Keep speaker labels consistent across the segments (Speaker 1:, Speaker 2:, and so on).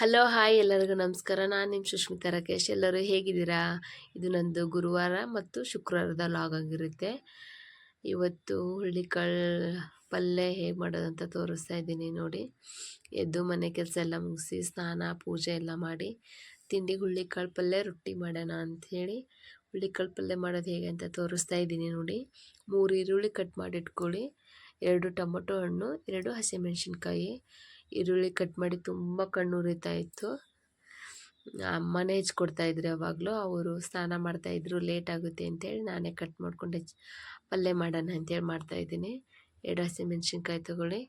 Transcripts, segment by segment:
Speaker 1: Hello, hi ಎಲ್ಲರಿಗೂ ನಮಸ್ಕಾರ. ನಾನು ನಿಮ್ಮ ಸುಷ್ಮಿತಾ ರಾಕೇಶ್. ಎಲ್ಲರೂ ಹೇಗಿದ್ದೀರಾ? ಇದು ನಂದು ಗುರುವಾರ ಮತ್ತು ಶುಕ್ರವಾರದ ಲಾಗ್ ಆಗಿರುತ್ತೆ. ಇವತ್ತು ಹುಳ್ಳಿಕಾಳು ಪಲ್ಯ ಹೇಗೆ ಮಾಡೋದಂತ ತೋರಿಸ್ತಾ ಇದ್ದೀನಿ ನೋಡಿ. ಎದ್ದು ಮನೆ ಕೆಲಸ ಎಲ್ಲ ಮುಗಿಸಿ ಸ್ನಾನ, ಪೂಜೆ ಎಲ್ಲ ಮಾಡಿ ತಿಂಡಿ ಹುಳ್ಳಿಕಾಳು ಪಲ್ಯ ರೊಟ್ಟಿ ಮಾಡೋಣ ಅಂಥೇಳಿ ಹುಳ್ಳಿಕಾಳು ಪಲ್ಯ ಮಾಡೋದು ಹೇಗೆ ಅಂತ ತೋರಿಸ್ತಾ ಇದ್ದೀನಿ ನೋಡಿ. ಮೂರು ಈರುಳ್ಳಿ ಕಟ್ ಮಾಡಿ ಇಟ್ಕೊಳ್ಳಿ ಎರಡು ಟೊಮೊಟೊ ಹಣ್ಣು, ಎರಡು ಹಸಿಮೆಣಸಿನ್ಕಾಯಿ ಈರುಳ್ಳಿ ಕಟ್ ಮಾಡಿ ತುಂಬ ಕಣ್ಣು ಉರಿತಾ ಇತ್ತು. ಅಮ್ಮನೇ ಇದ್ರು ಯಾವಾಗಲೂ. ಅವರು ಸ್ನಾನ ಮಾಡ್ತಾಯಿದ್ರು ಲೇಟ್ ಆಗುತ್ತೆ ಅಂತೇಳಿ ನಾನೇ ಕಟ್ ಮಾಡ್ಕೊಂಡು. ಪಲ್ಯ ಮಾಡೋಣ ಅಂತೇಳಿ ಮಾಡ್ತಾಯಿದ್ದೀನಿ ಎರಡು ಹಸಿಮೆಣ್ಸಿನ್ಕಾಯಿ ತೊಗೊಳ್ಳಿ.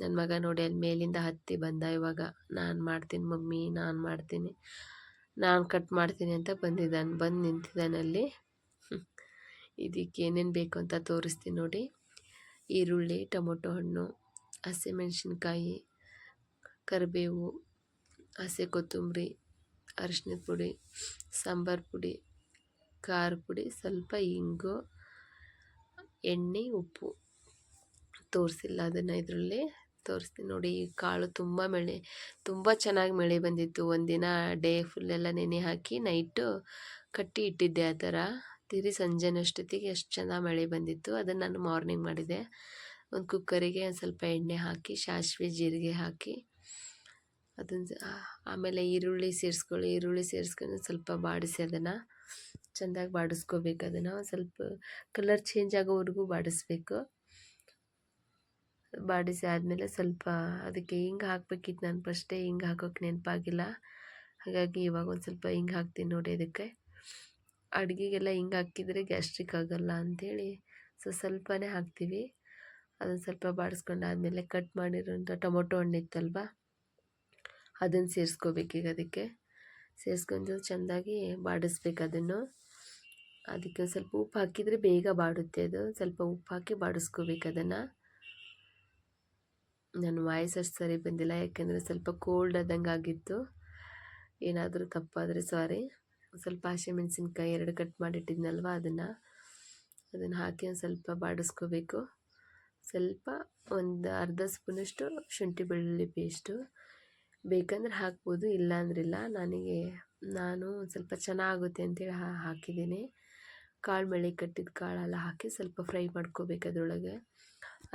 Speaker 1: ನನ್ನ ಮಗ ನೋಡಿ ಅಲ್ಲಿ ಮೇಲಿಂದ ಹತ್ತಿ ಬಂದ ಇವಾಗ. ನಾನು ಮಾಡ್ತೀನಿ ಮಮ್ಮಿ, ನಾನು ಮಾಡ್ತೀನಿ. ನಾನು ಕಟ್ ಮಾಡ್ತೀನಿ ಅಂತ ಬಂದಿದ್ದಾನೆ. ಬಂದು ನಿಂತಿದ್ದಾನಲ್ಲಿ ಇದಕ್ಕೆ ಏನೇನು ಬೇಕು ಅಂತ ತೋರಿಸ್ತೀನಿ ನೋಡಿ. ಈರುಳ್ಳಿ, ಟೊಮೊಟೊ ಹಣ್ಣು ಹಸಿಮೆಣ್ಸಿನ್ಕಾಯಿ ಕರಿಬೇವು, ಹಸಿ ಕೊತ್ತಂಬರಿ ಅರಿಶಿನದ ಪುಡಿ, ಸಾಂಬಾರು ಪುಡಿ, ಖಾರ ಪುಡಿ, ಸ್ವಲ್ಪ ಇಂಗು, ಎಣ್ಣೆ, ಉಪ್ಪು. ತೋರಿಸಿಲ್ಲ ಅದನ್ನು ಇದರಲ್ಲಿ. ತೋರಿಸ್ತೀನಿ ನೋಡಿ, ಈ ಕಾಳು ತುಂಬ ಮಳೆ, ತುಂಬ ಚೆನ್ನಾಗಿ ಮಳೆ ಬಂದಿತ್ತು. ಒಂದಿನ ಡೇ ಫುಲ್ಲೆಲ್ಲ ನೆನೆ ಹಾಕಿ ನೈಟು ಕಟ್ಟಿ ಇಟ್ಟಿದ್ದೆ ಆ ಥರ. ತಿರಿ ಸಂಜೆನಷ್ಟೊತ್ತಿಗೆ ಎಷ್ಟು ಚೆನ್ನಾಗಿ ಮಳೆ ಬಂದಿತ್ತು. ಅದನ್ನು ನಾನು ಮಾರ್ನಿಂಗ್ ಮಾಡಿದೆ. ಒಂದು ಕುಕ್ಕರಿಗೆ ಒಂದು ಸ್ವಲ್ಪ ಎಣ್ಣೆ ಹಾಕಿ, ಸಾಸಿವೆ, ಜೀರಿಗೆ ಹಾಕಿ ಅದನ್ನು ಆಮೇಲೆ ಈರುಳ್ಳಿ ಸೇರಿಸ್ಕೊಳ್ಳಿ, ಈರುಳ್ಳಿ ಸೇರಿಸ್ಕೊಂಡು ಸ್ವಲ್ಪ ಬಾಡಿಸಿ ಅದನ್ನು. ಚೆಂದಾಗಿ ಬಾಡಿಸ್ಕೋಬೇಕು ಅದನ್ನು. ಸ್ವಲ್ಪ ಕಲರ್ ಚೇಂಜ್ ಆಗೋವರೆಗೂ ಬಾಡಿಸ್ಬೇಕು. ಬಾಡಿಸಿ ಆದಮೇಲೆ ಸ್ವಲ್ಪ ಅದಕ್ಕೆ ಹಿಂಗೆ ಹಾಕ್ಬೇಕಿತ್ತು ನಾನು ಫಸ್ಟೇ, ಹಿಂಗೆ ಹಾಕೋಕೆ ನೆನಪಾಗಿಲ್ಲ. ಹಾಗಾಗಿ ಇವಾಗ ಒಂದು ಸ್ವಲ್ಪ ಹಿಂಗೆ ಹಾಕ್ತೀನಿ ನೋಡಿ ಅದಕ್ಕೆ. ಅಡುಗೆಗೆಲ್ಲ ಹಿಂಗೆ ಹಾಕಿದರೆ ಗ್ಯಾಸ್ಟ್ರಿಕ್ ಆಗೋಲ್ಲ ಅಂಥೇಳಿ ಸೊ, ಸ್ವಲ್ಪನೇ ಹಾಕ್ತೀವಿ. ಅದನ್ನು ಸ್ವಲ್ಪ ಬಾಡಿಸ್ಕೊಂಡಾದಮೇಲೆ ಕಟ್ ಮಾಡಿರೋಂಥ ಟೊಮೊಟೊ ಹಣ್ಣಿತ್ತಲ್ವ? ಅದನ್ನು ಸೇರಿಸ್ಕೋಬೇಕೀಗ ಅದಕ್ಕೆ. ಸೇರಿಸ್ಕೊಂಡು ಚೆಂದಾಗಿ ಬಾಡಿಸ್ಬೇಕು ಅದನ್ನು. ಅದಕ್ಕೆ ಸ್ವಲ್ಪ ಉಪ್ಪು ಹಾಕಿದರೆ ಬೇಗ ಬಾಡುತ್ತೆ ಅದು. ಸ್ವಲ್ಪ ಉಪ್ಪು ಹಾಕಿ ಬಾಡಿಸ್ಕೋಬೇಕು ಅದನ್ನು. ನನ್ನ ವಾಯ್ಸ್ ಅಷ್ಟು ಸರಿ ಬಂದಿಲ್ಲ, ಯಾಕೆಂದರೆ ಸ್ವಲ್ಪ ಕೋಲ್ಡ್ ಆದಂಗೆ ಆಗಿತ್ತು. ಏನಾದರೂ ತಪ್ಪಾದರೆ ಸಾರಿ ಸ್ವಲ್ಪ ಹಸಿಮೆಣ್ಸಿನ್ಕಾಯಿ ಎರಡು ಕಟ್ ಮಾಡಿಟ್ಟಿದ್ನಲ್ವ ಅದನ್ನು. ಅದನ್ನು ಹಾಕಿ ಒಂದು ಸ್ವಲ್ಪ ಬಾಡಿಸ್ಕೋಬೇಕು. ಸ್ವಲ್ಪ ಒಂದು ಅರ್ಧ ಸ್ಪೂನಷ್ಟು ಶುಂಠಿ ಬೆಳ್ಳುಳ್ಳಿ ಪೇಸ್ಟು ಬೇಕಂದ್ರೆ ಹಾಕ್ಬೋದು ಇಲ್ಲ ಅಂದ್ರಿಲ್ಲ ನನಗೆ, ನಾನು ಸ್ವಲ್ಪ ಚೆನ್ನಾಗುತ್ತೆ ಅಂತೇಳಿ ಹಾಕಿದ್ದೀನಿ. ಕಾಳು ಮಳೆ ಕಟ್ಟಿದ ಕಾಳೆಲ್ಲ ಹಾಕಿ ಸ್ವಲ್ಪ ಫ್ರೈ ಮಾಡ್ಕೋಬೇಕು ಅದರೊಳಗೆ.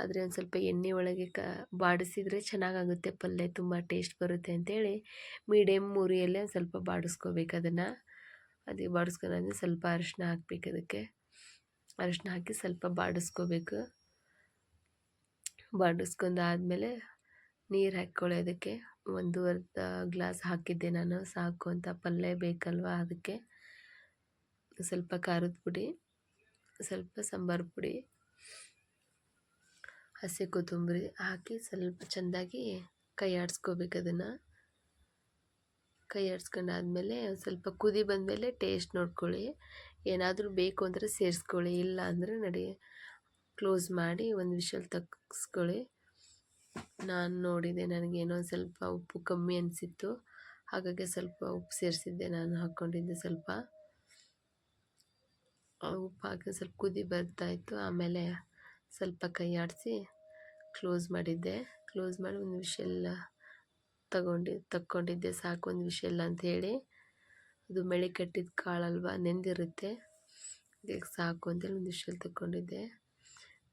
Speaker 1: ಆದರೆ ಒಂದು ಸ್ವಲ್ಪ ಎಣ್ಣೆ ಒಳಗೆ ಕ, ಬಾಡಿಸಿದರೆ ಚೆನ್ನಾಗಾಗುತ್ತೆ ಪಲ್ಯ ತುಂಬ ಟೇಸ್ಟ್ ಬರುತ್ತೆ ಅಂತೇಳಿ ಮೀಡಿಯಮ್ ಮುರಿಯಲ್ಲೇ ಒಂದು ಸ್ವಲ್ಪ ಬಾಡಿಸ್ಕೋಬೇಕು ಅದನ್ನು. ಅದಕ್ಕೆ ಬಾಡಿಸ್ಕೊಂಡ್ರೆ ಸ್ವಲ್ಪ ಅರಿಶಿನ ಹಾಕ್ಬೇಕು ಅದಕ್ಕೆ. ಅರಿಶಿನ ಹಾಕಿ ಸ್ವಲ್ಪ ಬಾಡಿಸ್ಕೋಬೇಕು. ಬಾಡಿಸ್ಕೊಂಡಾದ್ಮೇಲೆ ನೀರು ಹಾಕ್ಕೊಳ್ಳಿ ಅದಕ್ಕೆ ಅರ್ಧ ಗ್ಲಾಸ್ ಹಾಕಿದ್ದೆ ನಾನು, ಸಾಕು ಅಂತ ಪಲ್ಯ ಬೇಕಲ್ವ ಅದಕ್ಕೆ. ಸ್ವಲ್ಪ ಖಾರದ ಪುಡಿ, ಸ್ವಲ್ಪ ಸಾಂಬಾರು ಪುಡಿ, ಹಸಿ ಕೊತ್ತಂಬರಿ ಹಾಕಿ ಸ್ವಲ್ಪ ಚೆಂದಾಗಿ ಕೈ ಆಡಿಸ್ಕೋಬೇಕು ಅದನ್ನು. ಕೈ ಆಡಿಸ್ಕೊಂಡಾದ್ಮೇಲೆ ಸ್ವಲ್ಪ ಕುದಿ ಬಂದಮೇಲೆ ಟೇಸ್ಟ್ ನೋಡ್ಕೊಳ್ಳಿ. ಏನಾದರೂ ಬೇಕು ಅಂದರೆ ಸೇರಿಸ್ಕೊಳ್ಳಿ, ಇಲ್ಲ ಅಂದರೆ ನಡಿ, ಕ್ಲೋಸ್ ಮಾಡಿ ಒಂದು ವಿಷಲ್ ತಗ್ಸ್ಕೊಳ್ಳಿ. ನಾನು ನೋಡಿದೆ ನನಗೇನೋ ಸ್ವಲ್ಪ ಉಪ್ಪು ಕಮ್ಮಿ ಅನಿಸಿತ್ತು. ಹಾಗಾಗಿ ಸ್ವಲ್ಪ ಉಪ್ಪು ಸೇರಿಸಿದ್ದೆ ನಾನು ಹಾಕ್ಕೊಂಡಿದ್ದೆ ಸ್ವಲ್ಪ. ಉಪ್ಪು ಹಾಕಿ ಸ್ವಲ್ಪ ಕುದಿ ಬರ್ತಾಯಿತ್ತು. ಆಮೇಲೆ ಸ್ವಲ್ಪ ಕೈ ಆಡಿಸಿ ಕ್ಲೋಸ್ ಮಾಡಿದ್ದೆ. ಕ್ಲೋಸ್ ಮಾಡಿ ಒಂದು ವಿಷಲ್ ತಗೊಂಡು, ತಕ್ಕೊಂಡಿದ್ದೆ. ಸಾಕು ಒಂದು ವಿಷಲ್ ಅಂಥೇಳಿ ಅದು ಮೆಳೆ ಕಟ್ಟಿದ ಕಾಳಲ್ವ ನೆಂದಿರುತ್ತೆ ಸಾಕು ಅಂತೇಳಿ ಒಂದು ವಿಷಲ್ ತಗೊಂಡಿದ್ದೆ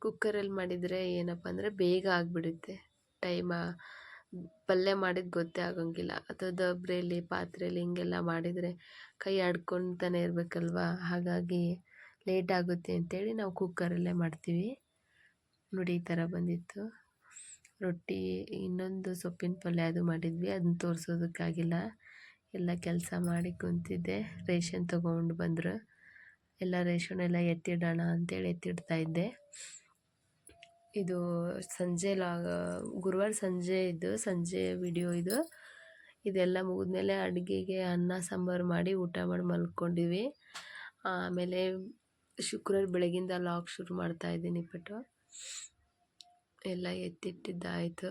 Speaker 1: ಕುಕ್ಕರಲ್ಲಿ ಮಾಡಿದರೆ ಏನಪ್ಪ ಅಂದರೆ ಬೇಗ ಆಗಿಬಿಡುತ್ತೆ. ಟೈಮ ಪಲ್ಯ ಮಾಡಿದ್ದು ಗೊತ್ತೇ ಆಗೋಂಗಿಲ್ಲ. ಅಥವಾ ದಬ್ರೆಯಲ್ಲಿ ಪಾತ್ರೆಯಲ್ಲಿ ಹಿಂಗೆಲ್ಲ ಮಾಡಿದರೆ ಕೈ ಆಡ್ಕೊತಾನೆ ಇರಬೇಕಲ್ವಾ? ಹಾಗಾಗಿ ಲೇಟ್ ಆಗುತ್ತೆ ಅಂತೇಳಿ ನಾವು ಕುಕ್ಕರಲ್ಲೇ ಮಾಡ್ತೀವಿ. ನೋಡಿ, ಈ ಥರ ಬಂದಿತ್ತು. ರೊಟ್ಟಿ, ಇನ್ನೊಂದು ಸೊಪ್ಪಿನ ಪಲ್ಯ ಅದು ಮಾಡಿದ್ವಿ. ಅದನ್ನ ತೋರಿಸೋದಕ್ಕಾಗಿಲ್ಲ. ಎಲ್ಲ ಕೆಲಸ ಮಾಡಿ ಕುಂತಿದ್ದೆ. ರೇಷನ್ ತೊಗೊಂಡು ಬಂದರು. ಎಲ್ಲ ರೇಷನ್ ಎಲ್ಲ ಎತ್ತಿಡೋಣ ಅಂತೇಳಿ ಎತ್ತಿಡ್ತಾ ಇದ್ದೆ. ಇದು ಸಂಜೆ ಲಾಗ ಗುರುವಾರ ಸಂಜೆ ಇದು, ಸಂಜೆ ವಿಡಿಯೋ ಇದು. ಇದೆಲ್ಲ ಮುಗಿದ್ಮೇಲೆ ಅಡುಗೆಗೆ ಅನ್ನ, ಸಾಂಬಾರು ಮಾಡಿ ಊಟ ಮಾಡಿ ಮಲ್ಕೊಂಡಿವಿ. ಆಮೇಲೆ ಶುಕ್ರವಾರ ಬೆಳಗಿಂದ ಲಾಗ್ ಶುರು ಮಾಡ್ತಾ ಇದ್ದೀನಿ ಪಟ್ಟು ಎಲ್ಲ ಎತ್ತಿಟ್ಟಿದ್ದಾಯಿತು.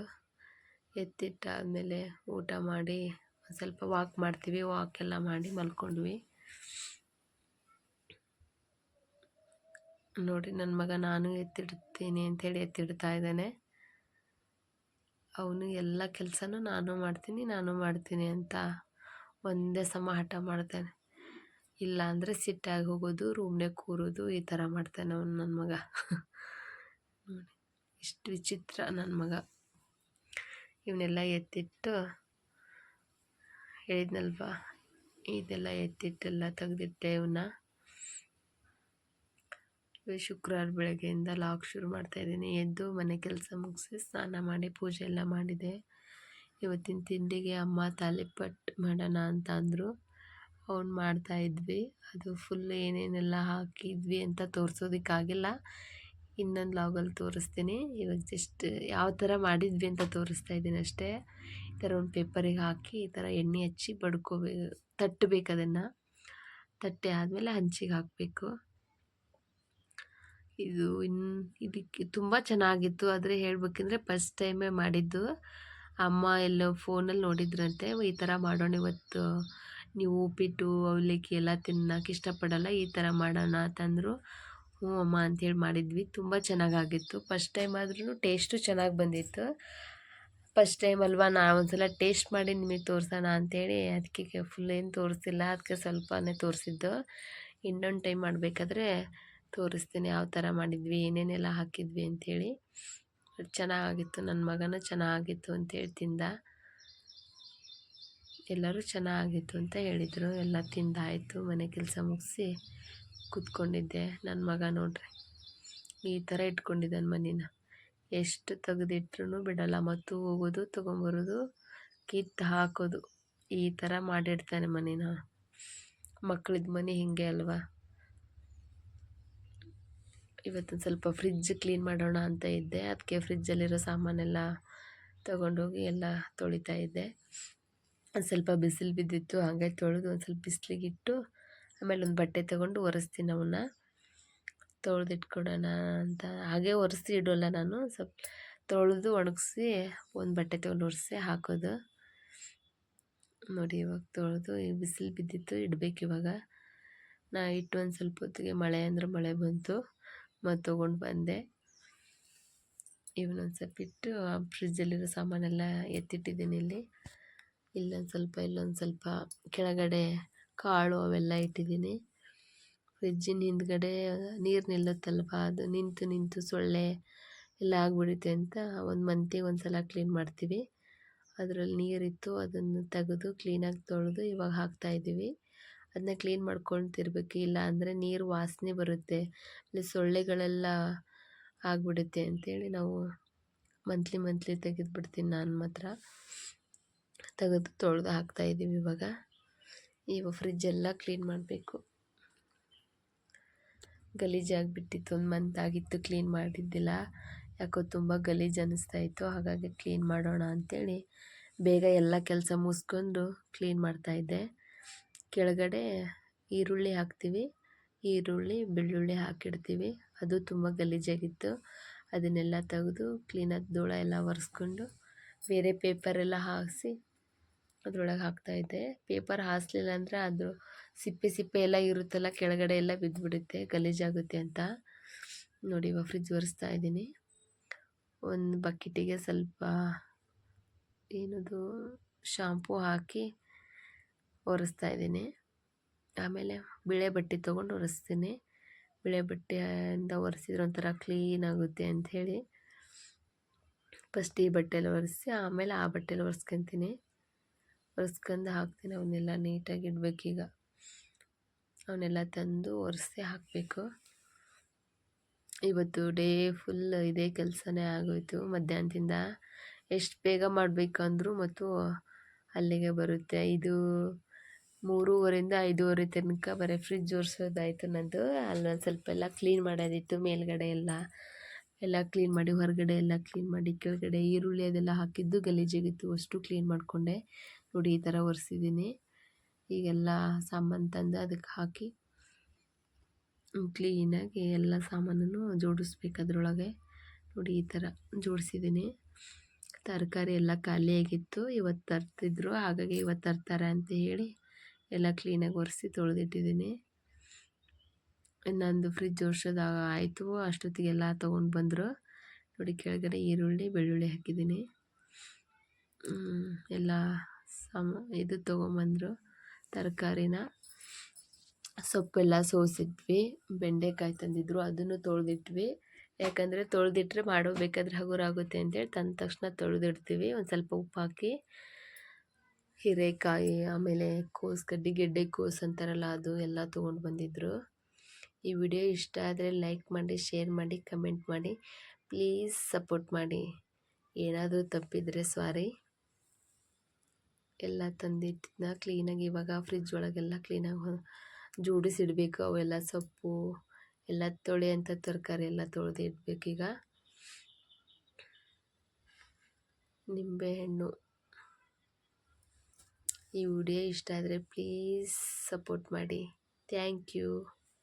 Speaker 1: ಎತ್ತಿಟ್ಟಾದಮೇಲೆ ಊಟ ಮಾಡಿ ಸ್ವಲ್ಪ ವಾಕ್ ಮಾಡ್ತೀವಿ ವಾಕ್ ಎಲ್ಲ ಮಾಡಿ ಮಲ್ಕೊಂಡ್ವಿ. ನೋಡಿ ನನ್ನ ಮಗ ನಾನು ಎತ್ತಿಡ್ತೀನಿ ಅಂಥೇಳಿ ಎತ್ತಿಡ್ತಾ ಇದ್ದಾನೆ. ಅವನು ಎಲ್ಲ ಕೆಲಸನೂ ನಾನು ಮಾಡ್ತೀನಿ ನಾನು ಮಾಡ್ತೀನಿ ಅಂತ ಒಂದೇ ಸಮ ಹಠ ಮಾಡ್ತಾನೆ. ಇಲ್ಲ ಅಂದರೆ ಸಿಟ್ಟಾಗಿ ಹೋಗೋದು, ರೂಮ್ನೇ ಕೂರೋದು, ಈ ಥರ ಮಾಡ್ತಾನೆ ಅವನು ನನ್ನ ಮಗ. ಇಷ್ಟು ವಿಚಿತ್ರ ನನ್ನ ಮಗ. ಇವನ್ನೆಲ್ಲ ಎತ್ತಿಟ್ಟು ಹೇಳಿದ್ನಲ್ವಾ, ಇದೆಲ್ಲ ಎತ್ತಿಟ್ಟೆಲ್ಲ ತೆಗೆದಿಟ್ಟೆ ಇವನ್ನ. ಶುಕ್ರವಾರ ಬೆಳಗ್ಗೆಯಿಂದ ಲಾಗ್ ಶುರು ಮಾಡ್ತಾ ಇದ್ದೀನಿ. ಎದ್ದು ಮನೆ ಕೆಲಸ ಮುಗಿಸಿ ಸ್ನಾನ ಮಾಡಿ ಪೂಜೆ ಎಲ್ಲ ಮಾಡಿದೆ. ಇವತ್ತಿನ ತಿಂಡಿಗೆ ಅಮ್ಮ ತಾಲಿಪಟ್ ಮಾಡೋಣ ಅಂತ ಅಂದರು. ಅವ್ನು ಮಾಡ್ತಾಯಿದ್ವಿ ಅದು ಫುಲ್ ಏನೇನೆಲ್ಲ ಹಾಕಿದ್ವಿ ಅಂತ ತೋರಿಸೋದಕ್ಕಾಗಿಲ್ಲ. ಇನ್ನೊಂದು ಲಾಗಲ್ಲಿ ತೋರಿಸ್ತೀನಿ. ಇವಾಗ ಜಸ್ಟ್ ಯಾವ ಥರ ಮಾಡಿದ್ವಿ ಅಂತ ತೋರಿಸ್ತಾ ಇದ್ದೀನಿ ಅಷ್ಟೇ. ಈ ಥರ ಒಂದು ಪೇಪರಿಗೆ ಹಾಕಿ, ಈ ಥರ ಎಣ್ಣೆ ಹಚ್ಚಿ ಬಡ್ಕೋಬೇಕು ತಟ್ಟಬೇಕು ಅದನ್ನು. ತಟ್ಟೆ ಆದಮೇಲೆ ಹಂಚಿಗೆ ಹಾಕಬೇಕು. ಇದು ಇನ್ನು ಇದಕ್ಕೆ ತುಂಬ ಚೆನ್ನಾಗಿತ್ತು. ಆದರೆ ಹೇಳ್ಬೇಕಂದ್ರೆ ಫಸ್ಟ್ ಟೈಮೇ ಮಾಡಿದ್ದು. ಅಮ್ಮ ಎಲ್ಲೋ ಫೋನಲ್ಲಿ ನೋಡಿದ್ರಂತೆ ಈ ಥರ ಮಾಡೋಣ ಇವತ್ತು. ನೀವು ಉಪ್ಪಿಟ್ಟು, ಅವಲಕ್ಕಿ ಎಲ್ಲ ತಿನ್ನೋಕೆ ಇಷ್ಟಪಡಲ್ಲ, ಈ ಥರ ಮಾಡೋಣ ಅಂತಂದರು ಹ್ಞೂ ಅಮ್ಮ ಅಂಥೇಳಿ ಮಾಡಿದ್ವಿ. ತುಂಬ ಚೆನ್ನಾಗಾಗಿತ್ತು. ಫಸ್ಟ್ ಟೈಮ್ ಆದ್ರೂ ಟೇಸ್ಟು ಚೆನ್ನಾಗಿ ಬಂದಿತ್ತು. ಫಸ್ಟ್ ಟೈಮ್ ಅಲ್ವಾ, ನಾ ಒಂದ್ಸಲ ಟೇಸ್ಟ್ ಮಾಡಿ ನಿಮಗೆ ತೋರಿಸೋಣ ಅಂಥೇಳಿ ಅದಕ್ಕೆ ಫುಲ್ ಏನು ತೋರಿಸಿಲ್ಲ ಅದಕ್ಕೆ ಸ್ವಲ್ಪನೇ ತೋರಿಸಿದ್ದು. ಇನ್ನೊಂದು ಟೈಮ್ ಮಾಡಬೇಕಾದ್ರೆ ತೋರಿಸ್ತೀನಿ ಯಾವ ಥರ ಮಾಡಿದ್ವಿ, ಏನೇನೆಲ್ಲ ಹಾಕಿದ್ವಿ ಅಂಥೇಳಿ ಚೆನ್ನಾಗಿತ್ತು ನನ್ನ ಮಗನೂ ಚೆನ್ನಾಗಿತ್ತು ಅಂತೇಳಿ ತಿಂದ. ಎಲ್ಲರೂ ಚೆನ್ನಾಗಿತ್ತು ಅಂತ ಹೇಳಿದರು. ಎಲ್ಲ ತಿಂದಾಯಿತು, ಮನೆ ಕೆಲಸ ಮುಗಿಸಿ ಕೂತ್ಕೊಂಡಿದ್ದೆ ನನ್ನ ಮಗ ನೋಡ್ರಿ. ಈ ಥರ ಇಟ್ಕೊಂಡಿದ್ದಾನೆ ಮನೇನ. ಎಷ್ಟು ತೆಗೆದಿಟ್ರು ಬಿಡಲ್ಲ ಮತ್ತು ಹೋಗೋದು, ತೊಗೊಂಬರೋದು, ಕಿತ್ತು ಹಾಕೋದು. ಈ ಥರ ಮಾಡಿಡ್ತಾನೆ ಮನೇನ. ಮಕ್ಕಳಿದ್ದ ಮನೆ ಹೀಗೆ ಅಲ್ವಾ? ಇವತ್ತೊಂದು ಸ್ವಲ್ಪ ಫ್ರಿಜ್ ಕ್ಲೀನ್ ಮಾಡೋಣ ಅಂತ ಇದ್ದೆ. ಅದಕ್ಕೆ ಫ್ರಿಜ್ಜಲ್ಲಿರೋ ಸಾಮಾನೆಲ್ಲ ತೊಗೊಂಡೋಗಿ ಎಲ್ಲ ತೊಳಿತಾ ಇದ್ದೆ. ಒಂದು ಸ್ವಲ್ಪ ಬಿಸಿಲು ಬಿದ್ದಿತ್ತು, ಹಾಗೆ ತೊಳೆದು ಒಂದು ಸ್ವಲ್ಪ ಬಿಸಿಲಿಗಿಟ್ಟು ಆಮೇಲೆ ಒಂದು ಬಟ್ಟೆ ತೊಗೊಂಡು ಒರೆಸ್ತೀನಿ ಅವನ್ನ ತೊಳೆದಿಟ್ಕೊಡೋಣ ಅಂತ. ಹಾಗೆ ಒರೆಸಿ ಇಡೋಲ್ಲ ನಾನು. ಸ್ವಲ್ಪ ತೊಳೆದು ಒಣಗಿಸಿ ಒಂದು ಬಟ್ಟೆ ತೊಗೊಂಡು ಒರೆಸಿ ಹಾಕೋದು. ನೋಡಿ ಇವಾಗ ತೊಳೆದು ಈಗ ಬಿಸಿಲು ಬಿದ್ದಿತ್ತು, ಇಡಬೇಕು ಇವಾಗ. ನಾ ಇಟ್ಟು ಒಂದು ಸ್ವಲ್ಪ ಹೊತ್ತಿಗೆ ಮಳೆ ಅಂದರೆ ಮಳೆ ಬಂತು. ಮತ್ತು ತೊಗೊಂಡು ಬಂದೆ. ಇವನ್ನೊಂದು ಸ್ವಲ್ಪ ಇಟ್ಟು ಫ್ರಿಜ್ಜಲ್ಲಿರೋ ಸಾಮಾನೆಲ್ಲ ಎತ್ತಿಟ್ಟಿದ್ದೀನಿ ಇಲ್ಲಿ. ಇಲ್ಲೊಂದು ಸ್ವಲ್ಪ ಇಲ್ಲೊಂದು ಸ್ವಲ್ಪ ಕೆಳಗಡೆ ಕಾಳು ಅವೆಲ್ಲ ಇಟ್ಟಿದ್ದೀನಿ. ಫ್ರಿಜ್ಜಿನ ಹಿಂದ್ಗಡೆ ನೀರು ನಿಲ್ಲುತ್ತಲ್ವ, ಅದು ನಿಂತು ನಿಂತು ಸೊಳ್ಳೆ ಎಲ್ಲ ಆಗ್ಬಿಡುತ್ತೆ ಅಂತ ಒಂದು ಮಂತಿಗೆ ಒಂದು ಸಲ ಕ್ಲೀನ್ ಮಾಡ್ತೀವಿ. ಅದರಲ್ಲಿ ನೀರಿತ್ತು, ಅದನ್ನು ತೆಗೆದು ಕ್ಲೀನಾಗಿ ತೊಳೆದು ಇವಾಗ ಹಾಕ್ತಾಯಿದ್ದೀವಿ ಅದನ್ನ ಕ್ಲೀನ್ ಮಾಡ್ಕೊಳ್ತಿರ್ಬೇಕು. ಇಲ್ಲ ಅಂದರೆ ನೀರು ವಾಸನೆ ಬರುತ್ತೆ. ಅಲ್ಲಿ ಸೊಳ್ಳೆಗಳೆಲ್ಲ ಆಗಿಬಿಡುತ್ತೆ ಅಂತೇಳಿ ನಾವು ಮಂತ್ಲಿ ಮಂತ್ಲಿ ತೆಗೆದುಬಿಡ್ತೀನಿ ನಾನು ಮಾತ್ರ. ತೆಗೆದು ತೊಳೆದು ಹಾಕ್ತಾಯಿದ್ದೀವಿ ಇವಾಗ. ಫ್ರಿಜ್ ಫ್ರಿಜ್ಜೆಲ್ಲ ಕ್ಲೀನ್ ಮಾಡಬೇಕು. ಗಲೀಜಾಗಿಬಿಟ್ಟಿತ್ತು ಒಂದು ಮಂತ್ ಆಗಿತ್ತು ಕ್ಲೀನ್ ಮಾಡಿದ್ದಿಲ್ಲ. ಯಾಕೋ ತುಂಬ ಗಲೀಜು ಅನ್ನಿಸ್ತಾ ಇತ್ತು. ಹಾಗಾಗಿ ಕ್ಲೀನ್ ಮಾಡೋಣ ಅಂಥೇಳಿ ಬೇಗ ಎಲ್ಲ ಕೆಲಸ ಮುಗಿಸ್ಕೊಂಡು ಕ್ಲೀನ್ ಮಾಡ್ತಾಯಿದ್ದೆ ಕೆಳಗಡೆ ಈರುಳ್ಳಿ ಹಾಕ್ತೀವಿ. ಈರುಳ್ಳಿ, ಬೆಳ್ಳುಳ್ಳಿ ಹಾಕಿಡ್ತೀವಿ. ಅದು ತುಂಬ ಗಲೀಜಾಗಿತ್ತು. ಅದನ್ನೆಲ್ಲ ತೆಗೆದು ಕ್ಲೀನಾಗಿ ಧೂಳ ಎಲ್ಲ ಒರೆಸ್ಕೊಂಡು ಬೇರೆ ಪೇಪರೆಲ್ಲ ಹಾಸಿ ಅದ್ರೊಳಗೆ ಹಾಕ್ತಾಯಿದ್ದೆ ಪೇಪರ್ ಹಾಸಲಿಲ್ಲ ಅಂದರೆ ಅದು ಸಿಪ್ಪೆ ಸಿಪ್ಪೆ ಎಲ್ಲ ಇರುತ್ತಲ್ಲ, ಕೆಳಗಡೆ ಎಲ್ಲ ಬಿದ್ದುಬಿಡುತ್ತೆ ಗಲೀಜಾಗುತ್ತೆ ಅಂತ. ನೋಡಿ, ಇವಾಗ ಫ್ರಿಜ್ ಒರೆಸ್ತಾ ಇದ್ದೀನಿ. ಒಂದು ಬಕೆಟಿಗೆ ಸ್ವಲ್ಪ, ಏನದು ಶಾಂಪೂ ಹಾಕಿ ಒರೆಸ್ತಾ ಇದ್ದೀನಿ. ಆಮೇಲೆ ಬಿಳೆ ಬಟ್ಟೆ ತೊಗೊಂಡು ಒರೆಸ್ತೀನಿ. ಬಿಳೆ ಬಟ್ಟೆಯಿಂದ ಒರೆಸಿದ್ರೆ ಒಂಥರ ಕ್ಲೀನ್ ಆಗುತ್ತೆ ಅಂಥೇಳಿ ಫಸ್ಟ್ ಈ ಬಟ್ಟೆಲಿ ಒರೆಸಿ, ಆಮೇಲೆ ಆ ಬಟ್ಟೆಲಿ ಒರೆಸ್ಕೊತೀನಿ. ಒರೆಸ್ಕೊಂಡು ಹಾಕ್ತೀನಿ, ಅವನ್ನೆಲ್ಲ ನೀಟಾಗಿ ಇಡಬೇಕೀಗ ಅವನ್ನೆಲ್ಲ ತಂದು ಒರೆಸಿ ಹಾಕಬೇಕು. ಇವತ್ತು ಡೇ ಫುಲ್ ಇದೇ ಕೆಲಸನೇ ಆಗೋಯ್ತು ಮಧ್ಯಾಹ್ನದಿಂದ. ಎಷ್ಟು ಬೇಗ ಮಾಡಬೇಕಂದ್ರೂ ಮತ್ತು ಅಲ್ಲಿಗೆ ಬರುತ್ತೆ. ಇದು ಮೂರುವರೆಯಿಂದ ಐದೂವರೆ ತನಕ ಬರೀ ಫ್ರಿಜ್ ಒರೆಸೋದಾಯ್ತು ನಂದು. ಅಲ್ಲೊಂದು ಸ್ವಲ್ಪ ಎಲ್ಲ ಕ್ಲೀನ್ ಮಾಡೋದಿತ್ತು, ಮೇಲ್ಗಡೆ ಎಲ್ಲ ಎಲ್ಲ ಕ್ಲೀನ್ ಮಾಡಿ, ಹೊರಗಡೆ ಎಲ್ಲ ಕ್ಲೀನ್ ಮಾಡಿ, ಕೆಳಗಡೆ ಈರುಳ್ಳಿ ಅದೆಲ್ಲ ಹಾಕಿದ್ದು ಗಲೀಜಾಗಿತ್ತು ಅಷ್ಟು ಕ್ಲೀನ್ ಮಾಡಿಕೊಂಡೆ. ನೋಡಿ, ಈ ಥರ ಒರೆಸಿದ್ದೀನಿ. ಈಗೆಲ್ಲ ಸಾಮಾನು ತಂದು ಅದಕ್ಕೆ ಹಾಕಿ ಕ್ಲೀನಾಗಿ ಎಲ್ಲ ಸಾಮಾನನ್ನು ಜೋಡಿಸ್ಬೇಕು ಅದರೊಳಗೆ. ನೋಡಿ, ಈ ಥರ ಜೋಡಿಸಿದ್ದೀನಿ. ತರಕಾರಿ ಎಲ್ಲ ಖಾಲಿಯಾಗಿತ್ತು, ಇವತ್ತು ತರ್ತಿದ್ರು, ಹಾಗಾಗಿ ಇವತ್ತು ತರ್ತಾರೆ ಅಂತ ಹೇಳಿ ಎಲ್ಲ ಕ್ಲೀನಾಗಿ ಒರೆಸಿ ತೊಳೆದಿಟ್ಟಿದ್ದೀನಿ. ನಂದು ಫ್ರಿಜ್ ವರ್ಷದಾಗ ಆಯಿತು. ಅಷ್ಟೊತ್ತಿಗೆಲ್ಲ ತೊಗೊಂಡು ಬಂದರು. ನೋಡಿ, ಕೆಳಗಡೆ ಈರುಳ್ಳಿ, ಬೆಳ್ಳುಳ್ಳಿ ಹಾಕಿದ್ದೀನಿ. ಎಲ್ಲ ಸಾಮ ಇದು ತೊಗೊಂಬಂದರು. ತರಕಾರಿನ. ಸೊಪ್ಪೆಲ್ಲ ಸೋಸಿದ್ವಿ. ಬೆಂಡೆಕಾಯಿ ತಂದಿದ್ರು. ಅದನ್ನು ತೊಳೆದಿಟ್ವಿ. ಯಾಕಂದರೆ ತೊಳೆದಿಟ್ರೆ ಮಾಡೋಬೇಕಾದ್ರೆ ಹಗುರಾಗುತ್ತೆ ಅಂತೇಳಿ ತಂದ ತಕ್ಷಣ ತೊಳೆದಿಡ್ತೀವಿ. ಒಂದು ಸ್ವಲ್ಪ ಉಪ್ಪು ಹಾಕಿ ಹೀರೆಕಾಯಿ, ಆಮೇಲೆ ಕೋಸು ಗೆಡ್ಡೆ ಕೋಸು ಅಂತಾರಲ್ಲ, ಅದು ಎಲ್ಲ ತೊಗೊಂಡು ಬಂದಿದ್ದರು ಈ ವಿಡಿಯೋ ಇಷ್ಟ ಆದರೆ ಲೈಕ್ ಮಾಡಿ ಶೇರ್ ಮಾಡಿ ಕಮೆಂಟ್ ಮಾಡಿ ಪ್ಲೀಸ್ ಸಪೋರ್ಟ್ ಮಾಡಿ. ಏನಾದರೂ ತಪ್ಪಿದರೆ ಸಾರಿ ಎಲ್ಲ ತಂದಿಟ್ಟಿದ್ನ ಕ್ಲೀನಾಗಿ ಇವಾಗ ಫ್ರಿಜ್ ಒಳಗೆಲ್ಲ ಕ್ಲೀನಾಗಿ ಜೋಡಿಸಿಡಬೇಕು, ಅವೆಲ್ಲ ಸೊಪ್ಪು, ಎಲ್ಲ ತೊಳೆಯಂಥ ತರಕಾರಿ ಎಲ್ಲ ತೊಳೆದು ಇಡಬೇಕೀಗ ನಿಂಬೆಹಣ್ಣು ಈ ವಿಡಿಯೋ ಇಷ್ಟ ಆದರೆ ಪ್ಲೀಸ್ ಸಪೋರ್ಟ್ ಮಾಡಿ. Thank you